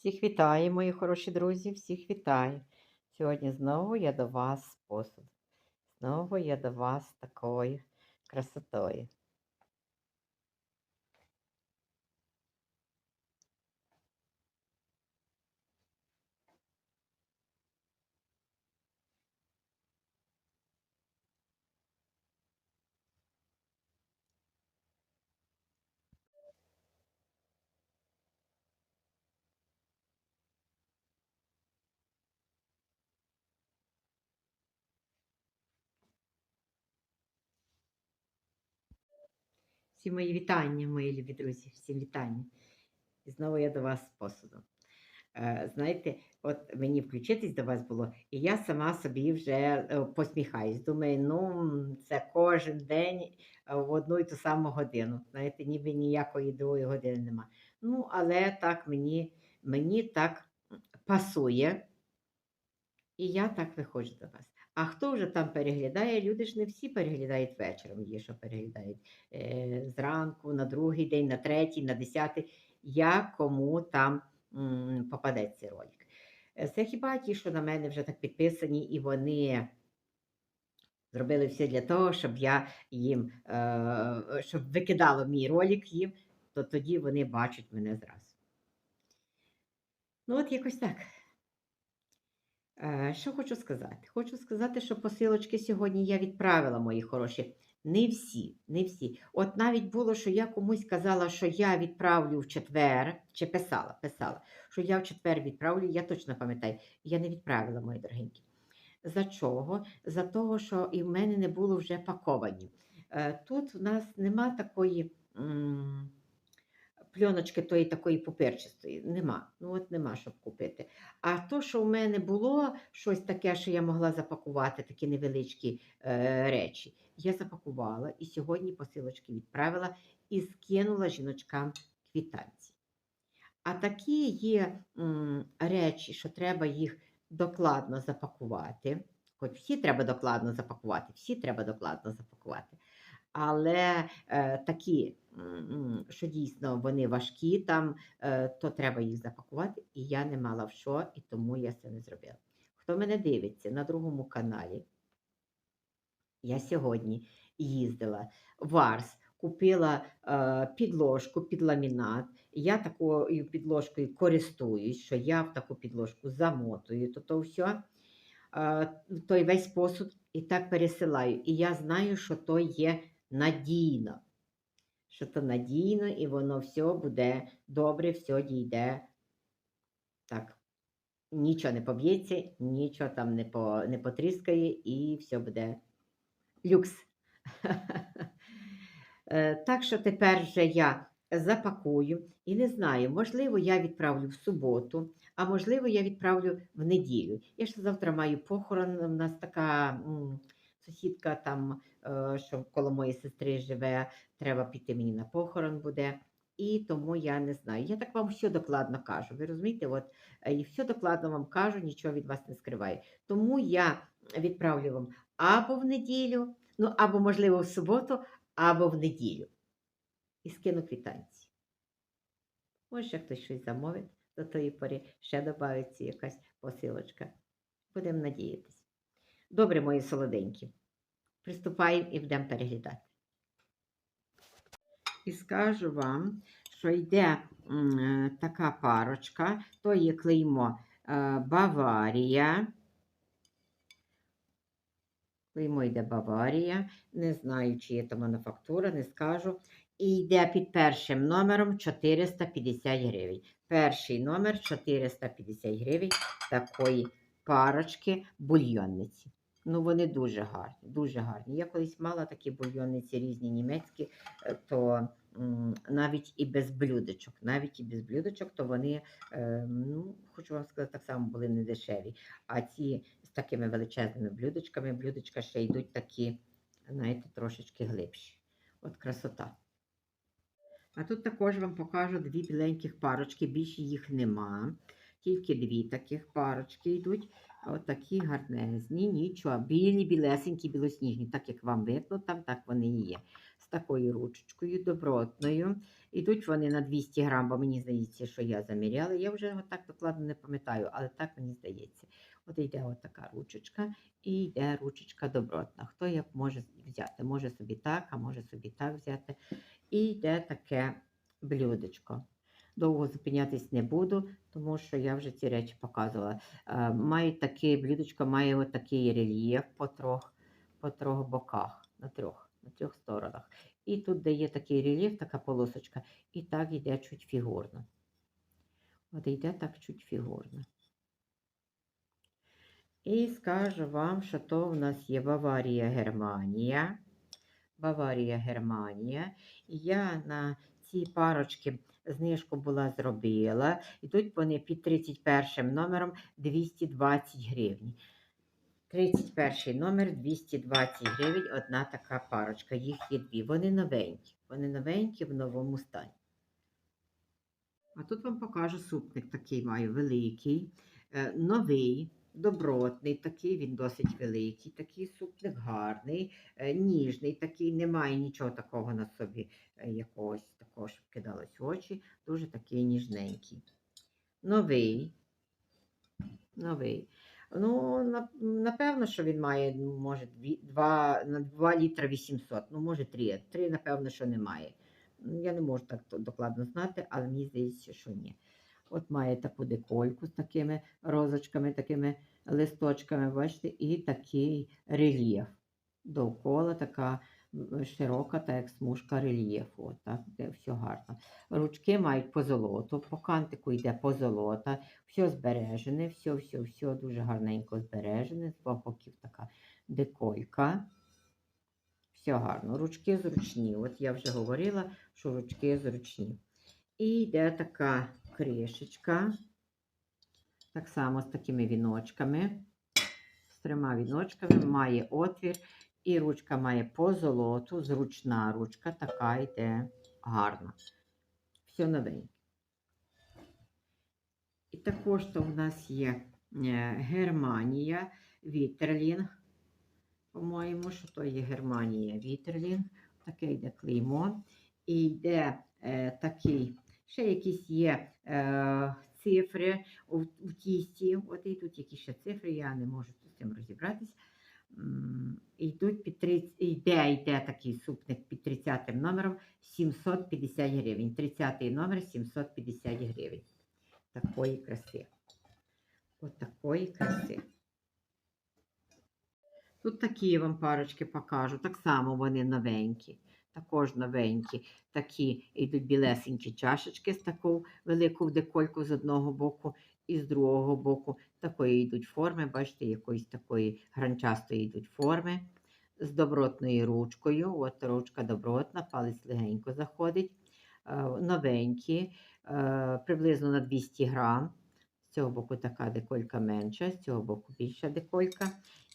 Всіх вітаю, мої хороші друзі, всіх вітаю. Сьогодні знову я до вас з. Знову я до вас такою красотою. Всі мої вітання, мої любі друзі, всім вітання. І знову я до вас з посуду. Е, знаєте, от мені включитись до вас було, і я сама собі вже е, посміхаюсь. Думаю, ну це кожен день е, в одну і ту саму годину. Знаєте, ніби ніякої другої години нема. Ну, але так мені, мені так пасує, і я так виходжу до вас. А хто вже там переглядає? Люди ж не всі переглядають вечором, є, що переглядають е, зранку, на другий день, на третій, на десятий. Я кому там попадеться ролик. Е, Це хіба ті, що на мене вже так підписані, і вони зробили все для того, щоб я їм, е, щоб викидало мій ролик їм, то тоді вони бачать мене зразу. Ну, от якось так. Е, Що хочу сказати? Хочу сказати, що посилочки сьогодні я відправила, мої хороші. Не всі, не всі. От навіть було, що я комусь казала, що я відправлю в четвер, чи писала, писала, що я в четвер відправлю, я точно пам'ятаю, я не відправила, мої дорогенькі. За чого? За того, що і в мене не було вже паковані. Е, Тут в нас нема такої. Пльоночки тої такої паперчистої нема. Ну от нема, щоб купити. А то, що в мене було щось таке, що я могла запакувати, такі невеличкі е, речі, я запакувала і сьогодні посилочки відправила і скинула жіночкам квітанці. А такі є м, речі, що треба їх докладно запакувати. Хоч всі треба докладно запакувати, всі треба докладно запакувати. Але е, такі, що дійсно вони важкі, там, е, то треба їх запакувати. І я не мала в що, і тому я це не зробила. Хто мене дивиться на другому каналі, я сьогодні їздила в Арс, купила е, підложку під ламінат. Я такою підложкою користуюсь, що я в таку підложку замотую, то то все, той весь посуд і так пересилаю. І я знаю, що то є надійно. Що то надійно, і воно все буде добре, все дійде. Так, нічого не поб'ється, нічого там не, по, не потріскає, і все буде люкс. Е, Так що тепер вже я запакую і не знаю, можливо, я відправлю в суботу, а можливо, я відправлю в неділю. Я ж завтра маю похорон. У нас така м, сусідка там, що коло моєї сестри живе, треба піти мені на похорон буде. І тому я не знаю. Я так вам все докладно кажу. Ви розумієте, от е, і все докладно вам кажу, нічого від вас не скриваю. Тому я відправлю вам або в неділю, ну або, можливо, в суботу, або в неділю. І скину квитанції. Може, хтось щось замовить до тої пори, ще додається якась посилочка. Будемо надіятися. Добре, мої солоденькі. Приступаємо і будемо переглядати. І скажу вам, що йде е, така парочка, то є клеймо е, Баварія. Клеймо йде Баварія. Не знаю, чи є там мануфактура, не скажу. І йде під першим номером 450 гривень. Перший номер 450 гривень такої парочки бульйонниці. Ну, вони дуже гарні, дуже гарні. Я колись мала такі бульйонниці різні німецькі, е, то навіть і без блюдечок, навіть і без блюдечок, то вони, е, ну, хочу вам сказати, так само були не дешеві. А ці з такими величезними блюдечками, блюдечка ще йдуть такі, знаєте, трошечки глибші. От красота. А тут також вам покажу дві біленьких парочки, більше їх нема. Тільки дві таких парочки йдуть. От такі гарнезні, нічого. Білі, білесенькі, білосніжні, так як вам видно, там так вони і є. такою ручечкою, добротною. Ідуть вони на 200 грам, бо мені здається, що я заміряла. Я вже так докладно не пам'ятаю, але так мені здається. От йде от така ручечка і йде ручечка добротна. Хто як може взяти? Може собі так, а може собі так взяти. І йде таке блюдечко. Довго зупинятись не буду, тому що я вже ці речі показувала. Е, Має таке блюдечко, має отакий рельєф по трьох, по трьох боках, на трьох, на трьох сторонах. І тут, де є такий рельєф, така полосочка, і так йде чуть фігурно. От йде так чуть фігурно. І скажу вам, що то в нас є Баварія, Германія. Баварія, Германія. І я на ці парочки знижку була зробила. Ідуть вони під 31 номером 220 гривень. 31 номер 220 гривень, одна така парочка. Їх є дві. Вони новенькі. Вони новенькі в новому стані. А тут вам покажу супник такий маю великий, е, новий, добротний, такий, він досить великий, такий супник гарний, е, ніжний, такий, немає нічого такого на собі, е, якогось такого, щоб кидалось в очі. Дуже такий ніжненький. Новий. Новий. Ну, напевно, що він має, може, 2, на 2 літра 800, ну, може, 3. 3, напевно, що немає. Я не можу так докладно знати, але мені здається, що ні. От має таку декольку з такими розочками, такими листочками, бачите, і такий рельєф. Довкола така широка, так як смужка рельєфу. От так, де все гарно. Ручки мають позолоту, по кантику йде позолота, все збережене, все, все, все дуже гарненько збережене. З двох боків така деколька. Все гарно. Ручки зручні. От я вже говорила, що ручки зручні. І йде така кришечка. Так само з такими віночками. З трьома віночками має отвір. І ручка має позолоту, зручна ручка, така йде гарна. Все новеньке. І також то в нас є е, Германія, Вітерлінг. По-моєму, що то є Германія Вітерлінг. Таке йде клеймо. І йде е, такий, ще якісь є е, цифри у, у тісті. От йдуть якісь ще цифри, я не можу з цим розібратись. Йдуть під 30, йде, йде такий супник під 30 номером 750 гривень. 30 номер 750 гривень. Такої краси. От такої краси. Тут такі вам парочки покажу. Так само вони новенькі. Також новенькі. Такі йдуть білесенькі чашечки з таку велику декольку з одного боку і з другого боку. Такої йдуть форми, бачите, якоїсь такої гранчастої йдуть форми. З добротною ручкою. От ручка добротна, палець легенько заходить. Е, Новенькі, е, приблизно на 200 грам. З цього боку така деколька менша, з цього боку більша деколька.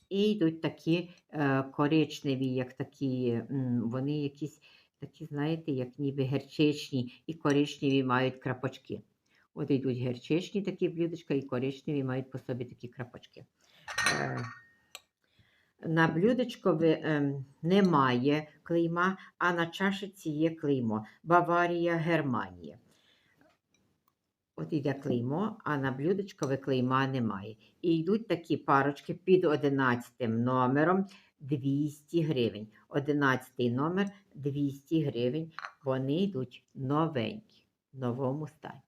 І йдуть такі е, коричневі, як такі, вони якісь такі, знаєте, як ніби герчичні і коричневі мають крапочки. От йдуть герчичні такі блюдечка, і коричневі мають по собі такі крапочки. Е, на блюдечко ем, немає клейма, а на чашиці є клеймо. Баварія, Германія. От йде клеймо, а на блюдечкове клейма немає. І йдуть такі парочки під 11 номером 200 гривень. 11 номер 200 гривень. Вони йдуть новенькі, в новому стані.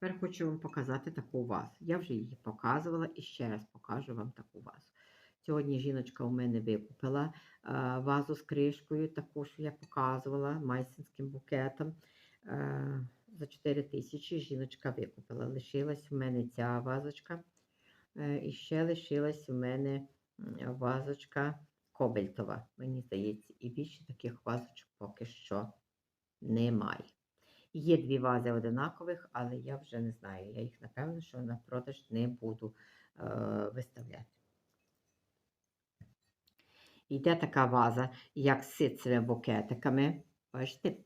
Тепер хочу вам показати таку вазу. Я вже її показувала і ще раз покажу вам таку вазу. Сьогодні жіночка у мене викупила е, вазу з кришкою, таку, що я показувала майсинським букетом. Е, за 4 тисячі жіночка викупила. Лишилась в мене ця вазочка. Е, і ще лишилась в мене вазочка кобальтова. Мені здається, і більше таких вазочок поки що немає. Є дві вази одинакових, але я вже не знаю. Я їх, напевно, що на продаж не буду е, виставляти. Йде така ваза, як з букетиками. Бачите?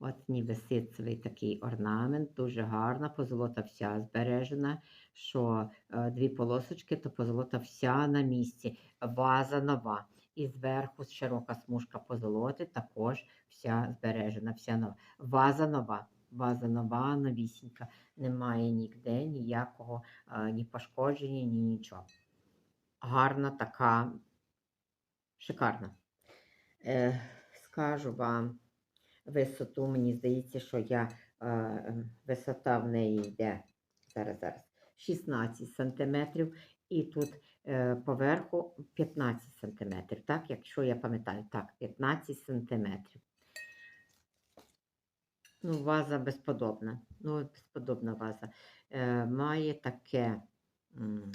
От ніби ситцевий такий орнамент, дуже гарна, позолота вся збережена, що е, дві полосочки, то позолота вся на місці, ваза нова. І зверху широка смужка позолоти, також вся збережена, вся нова. Ваза нова. Ваза нова, новісінька. Немає ніде ніякого а, ні пошкодження, ні нічого. Гарна така, шикарна. Е, скажу вам висоту, мені здається, що я е, висота в неї йде зараз, зараз 16 сантиметрів, і тут е, поверху 15 сантиметрів, так, якщо я пам'ятаю, так, 15 сантиметрів. Ну, ваза безподобна. Ну, безподобна ваза. Е, має таке м,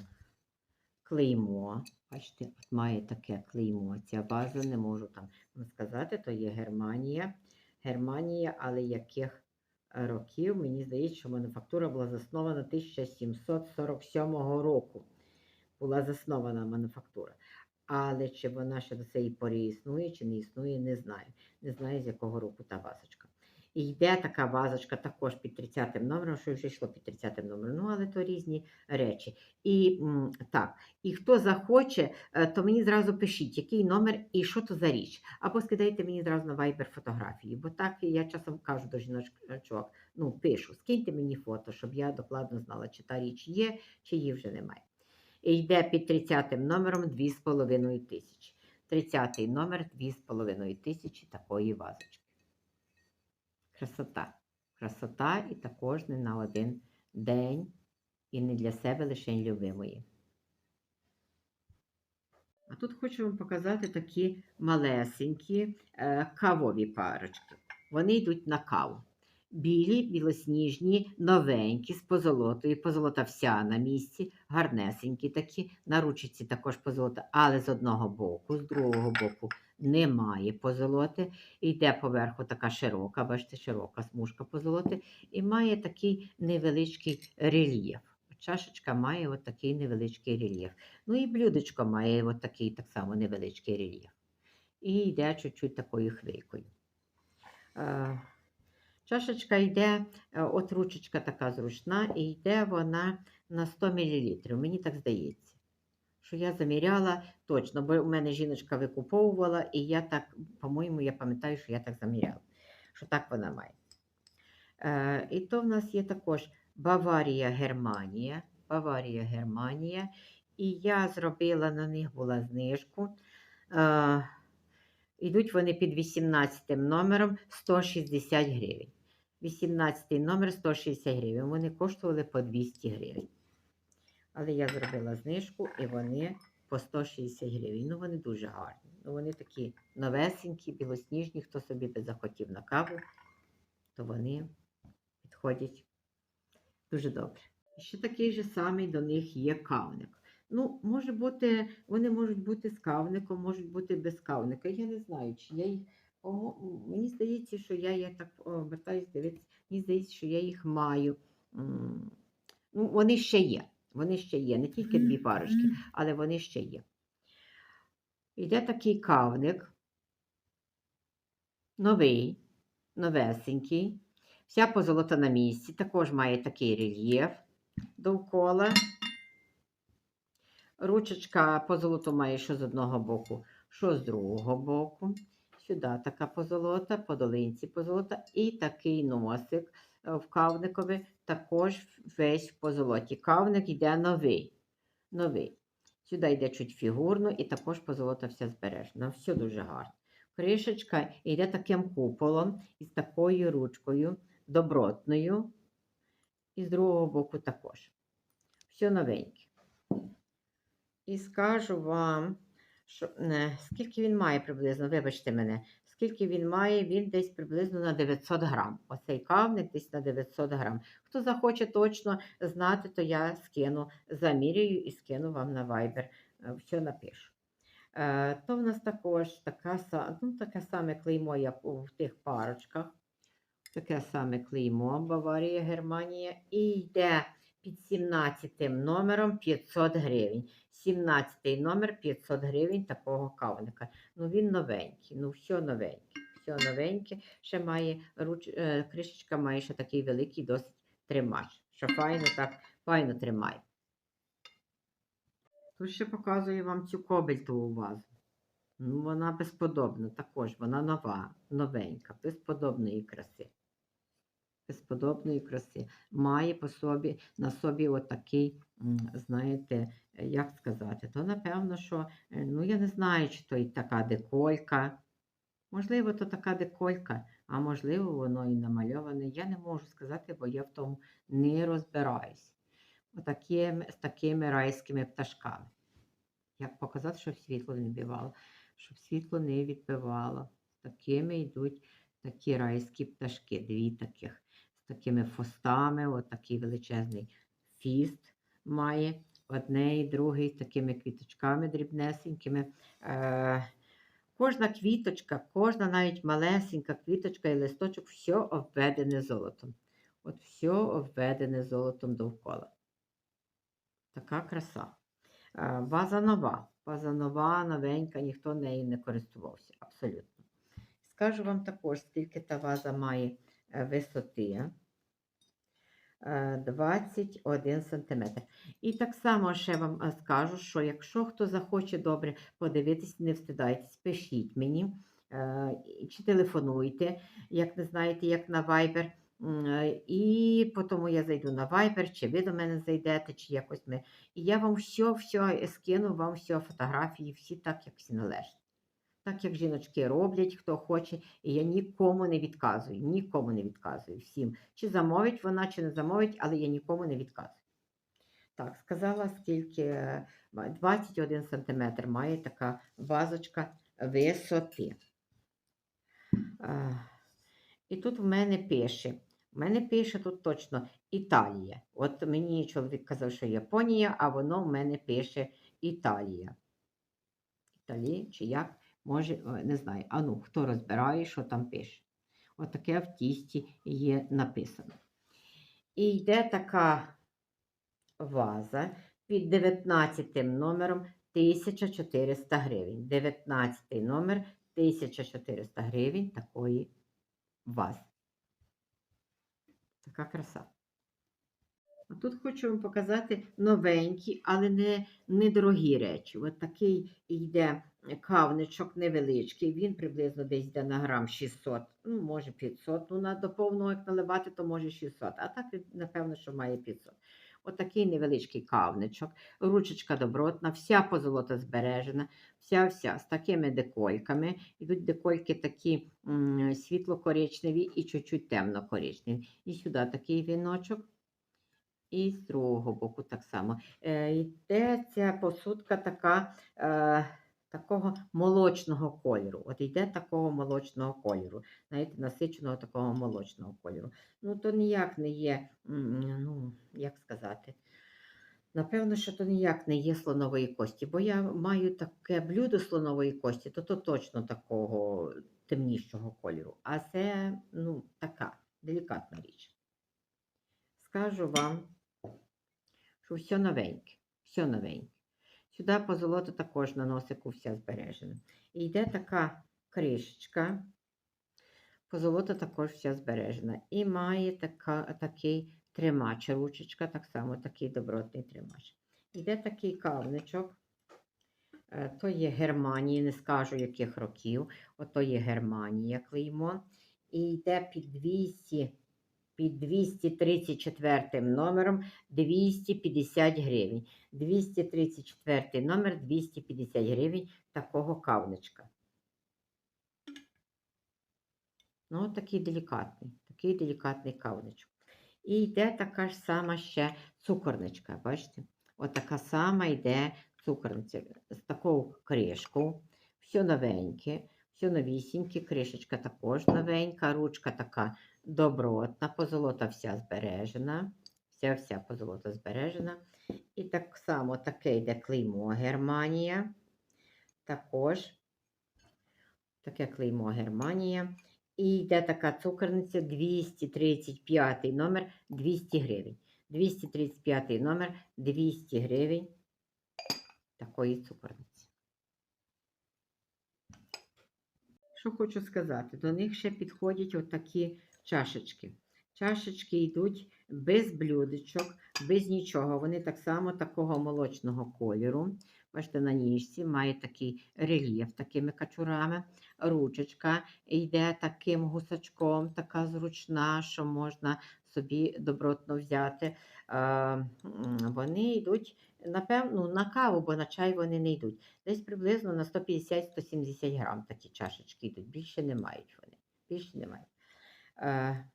клеймо. Бачите, от має таке клеймо. Ця ваза, не можу там сказати, то є Германія. Германія, але яких е, років, мені здається, що мануфактура була заснована 1747 року. Була заснована мануфактура. Але чи вона ще до цієї пори існує, чи не існує, не знаю. Не знаю, з якого року та вазочка. Йде така вазочка також під 30 номером, що вже йшло під 30 номером, ну але то різні речі. І так, і хто захоче, е, то мені зразу пишіть, який номер і що то за річ. Або скидайте мені зразу на Viber фотографії, бо так я часом кажу до жіночок, ну пишу, скиньте мені фото, щоб я докладно знала, чи та річ є, чи її вже немає. І йде під 30 номером 2,5 тисячі. 30 номер 2,5 тисячі такої вазочки. Красота. Красота і також не на один день, і не для себе лише любимої. А тут хочу вам показати такі малесенькі е, кавові парочки. Вони йдуть на каву. Білі, білосніжні, новенькі, з позолотою. Позолота вся на місці, гарнесенькі такі. На ручці також позолота, але з одного боку, з другого боку немає позолоти. Йде поверху така широка, бачите, широка смужка позолоти, і має такий невеличкий рельєф. Чашечка має от такий невеличкий рельєф. Ну і блюдечко має от такий так само невеличкий рельєф. І йде чуть-чуть такою хвилькою. Е, Чашечка йде, е, от ручечка така зручна, і йде вона на 100 мл. Мені так здається, що я заміряла точно, бо у мене жіночка викуповувала, і я так, по-моєму, я пам'ятаю, що я так заміряла, що так вона має. Е, і то в нас є також Баварія, Германія. Баварія, Германія. І я зробила на них була знижку. Е, Ідуть вони під 18 номером 160 гривень. 18 номер 160 гривень. Вони коштували по 200 гривень. Але я зробила знижку і вони по 160 гривень. Ну, вони дуже гарні. Ну, вони такі новесенькі, білосніжні. Хто собі би захотів на каву, то вони підходять дуже добре. Ще такий же самий до них є кавник. Ну, може бути, вони можуть бути з кавником, можуть бути без кавника. Я не знаю, чи я їх. О, мені здається, що я, я так обертаюсь дивитися, мені здається, що я їх маю. Ну, вони ще є. Вони ще є. Не тільки дві парочки, але вони ще є. Йде такий кавник. Новий, новесенький. Вся позолота на місці. Також має такий рельєф довкола. Ручечка позолоту має що з одного боку, що з другого боку. Сюди така позолота, по долинці позолота. І такий носик в кавникові також весь в позолоті. Кавник йде новий. новий. Сюди йде чуть фігурно і також позолота вся збережена. Все дуже гарно. Кришечка йде таким куполом із такою ручкою добротною. І з другого боку також. Все новеньке. І скажу вам, що не, скільки він має приблизно, вибачте мене, скільки він має, він десь приблизно на 900 грам. Оцей кавник десь на 900 грам. Хто захоче точно знати, то я скину, замірюю і скину вам на. Е, Все напишу. Е, то в нас також така, ну, таке саме клеймо, як у в тих парочках. Таке саме клеймо Баварія, Германія. І йде під 17 номером 500 гривень. 17 номер 500 гривень такого кавника. Ну він новенький, ну все новеньке. Все новеньке. Ще має руч... е, кришечка має ще такий великий досить тримач. Що файно так, файно тримає. Тут ще показую вам цю кобальтову вазу. Ну, вона безподобна також, вона нова, новенька, безподобної краси. Безподобної краси. Має по собі, на собі отакий, знаєте, е, як сказати, то напевно, що, е, ну я не знаю, чи то і така деколька. Можливо, то така деколька, а можливо, воно і намальоване. Я не можу сказати, бо я в тому не розбираюсь. Отакі, з такими райськими пташками. Як показати, щоб світло не вбивало, щоб світло не відбивало. Такими йдуть такі райські пташки, дві таких, такими фостами, от такий величезний фіст має. Одне і другий такими квіточками дрібнесенькими. Е, кожна квіточка, кожна навіть малесенька квіточка і листочок, все обведене золотом. От все обведене золотом довкола. Така краса. Е, Ваза нова. Ваза нова, новенька, ніхто нею не користувався. Абсолютно. Скажу вам також, скільки та ваза має е, висоти. Е, 21 см. І так само ще вам е, скажу, що якщо хто захоче добре подивитись, не встидайтесь, пишіть мені е, чи телефонуйте, як не знаєте, як на Viber. Е, І потім я зайду на Viber, чи ви до мене зайдете, чи якось ми. І я вам все, все скину, вам все фотографії, всі так, як всі належать. Так, як жіночки роблять, хто хоче, і я нікому не відказую, нікому не відказую всім. Чи замовить вона, чи не замовить, але я нікому не відказую. Так, сказала, скільки е, 21 см має така вазочка висоти. Е, І тут в мене пише. В мене пише тут точно Італія. От мені чоловік казав, що Японія, а воно в мене пише Італія. Італія чи як? Може, е, не знаю. А ну, хто розбирає, що там пише. Отаке в тісті є написано. І йде така ваза під 19 номером 1400 гривень. 19 номер 1400 гривень такої вази. Така краса. А тут хочу вам показати новенькі, але не, недорогі речі. От такий йде кавничок невеличкий, він приблизно десь йде на грам 600, ну, може 500. Ну, на, до повного, як наливати, то може 600. А так, напевно, що має 500. Отакий невеличкий кавничок, ручечка добротна, вся позолота збережена, вся-вся з такими декольками. Ідуть декольки такі світло-коричневі і чуть-чуть темно-коричневі. І сюди такий віночок. І з другого боку так само. Е, йде ця посудка така, е, такого молочного кольору. От йде такого молочного кольору, знаєте, насиченого такого молочного кольору. Ну, то ніяк не є, ну, як сказати, напевно, що то ніяк не є слонової кості, бо я маю таке блюдо слонової кості, то то точно такого темнішого кольору. А це, ну, така делікатна річ. Скажу вам, що все новеньке, все новеньке. Сюди позолота також на носику вся збережена. І йде така кришечка, позолота також вся збережена. І має така, такий тримач, ручечка, так само такий добротний тримач. Йде такий кавничок. Е, То є Германії, не скажу яких років. Ото є Германія клеймо. І йде під 200, під 234 номером 250 гривень. 234 номер 250 гривень такого кавничка. Ну, такий делікатний, такий делікатний кавничок. І йде така ж сама ще цукорничка, бачите? От сама йде цукорниця з такою кришкою. Все новеньке, все новісіньке, кришечка також новенька, ручка така добротна, позолота вся збережена. Вся вся позолота збережена. І так само таке йде клеймо Германія. Також таке клеймо Германія. І йде така цукерниця 235 номер 200 гривень. 235 номер 200 гривень такої цукерниці. Що хочу сказати, до них ще підходять отакі чашечки. Чашечки йдуть без блюдечок, без нічого. Вони так само такого молочного кольору. Бачите, на ніжці має такий рельєф такими качурами. Ручечка йде таким гусачком, така зручна, що можна собі добротно взяти. Е, Вони йдуть, напевно, на каву, бо на чай вони не йдуть. Десь приблизно на 150-170 грам такі чашечки йдуть. Більше не мають вони. Більше не мають. Е,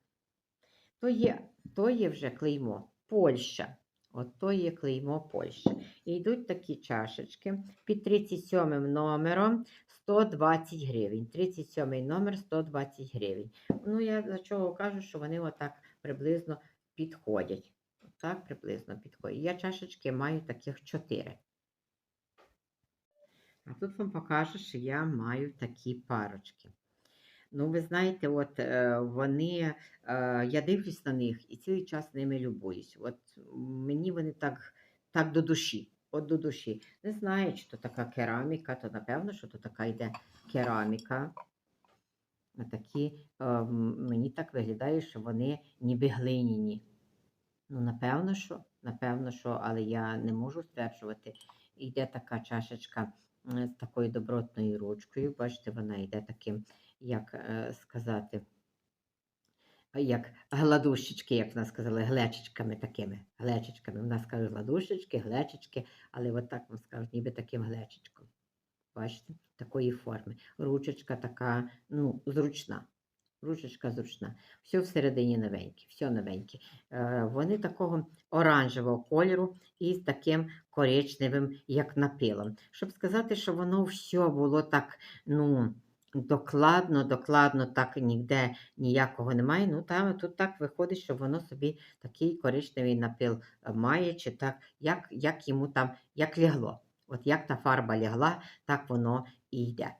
То є, то є вже клеймо Польща. От то є клеймо Польща. І йдуть такі чашечки під 37 номером 120 гривень. 37 номер 120 гривень. Ну, я за чого кажу, що вони отак приблизно підходять. Так, приблизно підходять. Я чашечки маю таких 4. А тут вам покажу, що я маю такі парочки. Ну, ви знаєте, от е, вони, е, я дивлюсь на них і цілий час ними любуюсь. От мені вони так, так до душі. От до душі. Не знаю, чи то така кераміка, то напевно, що то така йде кераміка. Такі, е, мені так виглядає, що вони ніби глиняні. Ну, напевно, що, напевно, що, але я не можу стверджувати. Йде така чашечка з такою добротною ручкою. Бачите, вона йде таким, як е, сказати, як гладушечки, як в нас сказали, глечечками такими. Глечечками. В нас гладушечки, глечечки, але от так вам скажуть, ніби таким глечечком. Бачите, такої форми. Ручечка така, ну, зручна. Ручечка зручна. Все всередині новеньке, все новеньке. Вони такого оранжевого кольору і з таким коричневим, як напилом. Щоб сказати, що воно все було так, ну, докладно, докладно, так ніде ніякого немає. Ну, там тут так виходить, що воно собі такий коричневий напил має, чи так, як, як йому там, як лягло. От як та фарба лягла, так воно і йде.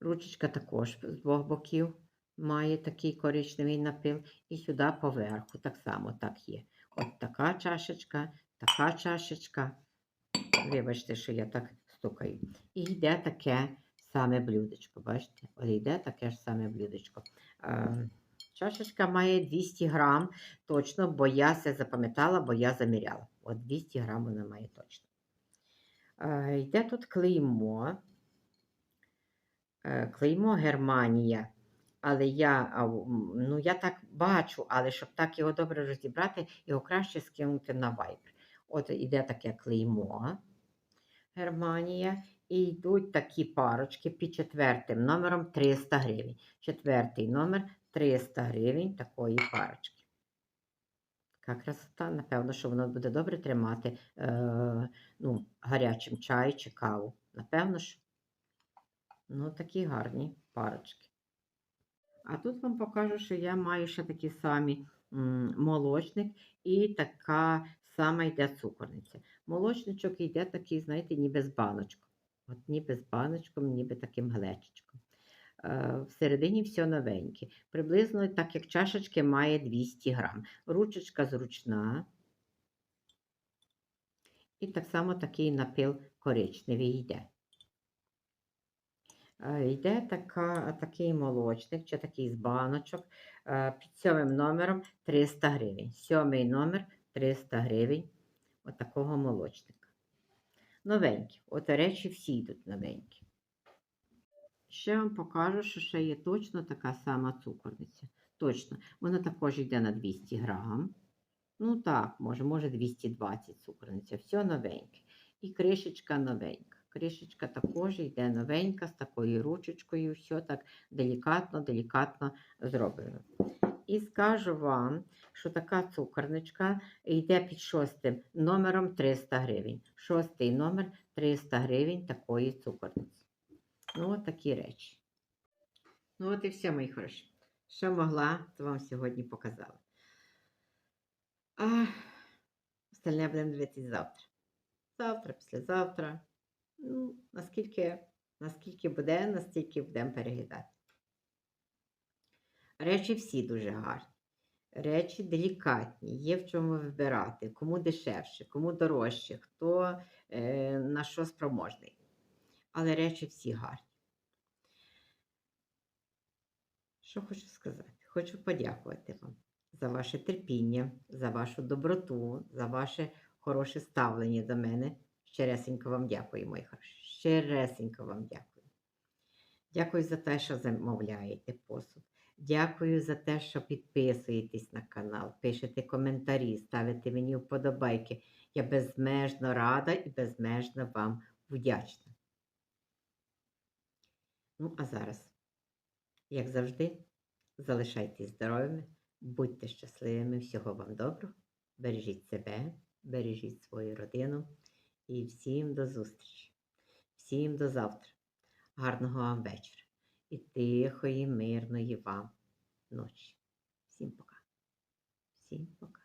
Ручечка також з двох боків має такий коричневий напил, і сюди поверху так само так є. От така чашечка, така чашечка. Вибачте, що я так стукаю. І йде таке саме блюдечко. Бачите? От йде таке ж саме блюдечко. Чашечка має 200 грам точно, бо я це запам'ятала, бо я заміряла. От 200 грам вона має точно. Йде тут клеймо. Е, Клеймо Германія. Але я, ну, я так бачу, але щоб так його добре розібрати, його краще скинути на Viber. От іде таке клеймо Германія. І йдуть такі парочки під четвертим номером 300 гривень. Четвертий номер 300 гривень такої парочки. Така красота, напевно, що воно буде добре тримати е, ну, гарячим чай чи каву. Напевно, що. Ну, такі гарні парочки. А тут вам покажу, що я маю ще такі самі молочник і така сама йде цукорниця. Молочничок йде такий, знаєте, ніби з баночком. От ніби з баночком, ніби таким глечечком. Е, Всередині все новеньке. Приблизно так як чашечки має 200 грам. Ручечка зручна. І так само такий напил коричневий йде. Е, Йде така, такий молочник чи такий з баночок е, під сьомим номером 300 гривень. Сьомий номер 300 гривень от молочника. Новенькі. От речі всі йдуть новенькі. Ще вам покажу, що ще є точно така сама цукорниця. Точно. Вона також йде на 200 грам. Ну так, може, може 220 цукорниця. Все новеньке. І кришечка новенька. Кришечка також йде новенька з такою ручечкою, все так делікатно, делікатно зроблено. І скажу вам, що така цукорничка йде під шостим номером 300 гривень. Шостий номер 300 гривень такої цукорниці. Ну, от такі речі. Ну, от і все, мої хороші. Що могла, то вам сьогодні показала. А остальне будемо дивитися завтра. Завтра, післязавтра. Ну, наскільки, наскільки буде, настільки будемо переглядати. Речі всі дуже гарні. Речі делікатні, є в чому вибирати, кому дешевше, кому дорожче, хто е, на що спроможний. Але речі всі гарні. Що хочу сказати? Хочу подякувати вам за ваше терпіння, за вашу доброту, за ваше хороше ставлення до мене. Щиресенько вам дякую, мої хороші. Щиресенько вам дякую. Дякую за те, що замовляєте посуд. Дякую за те, що підписуєтесь на канал, пишете коментарі, ставите мені вподобайки. Я безмежно рада і безмежно вам вдячна. Ну, а зараз, як завжди, залишайтесь здоровими, будьте щасливими, всього вам доброго, бережіть себе, бережіть свою родину і всім до зустрічі, всім до завтра. Гарного вам вечора і тихої, мирної вам ночі. Всім пока. Всім пока.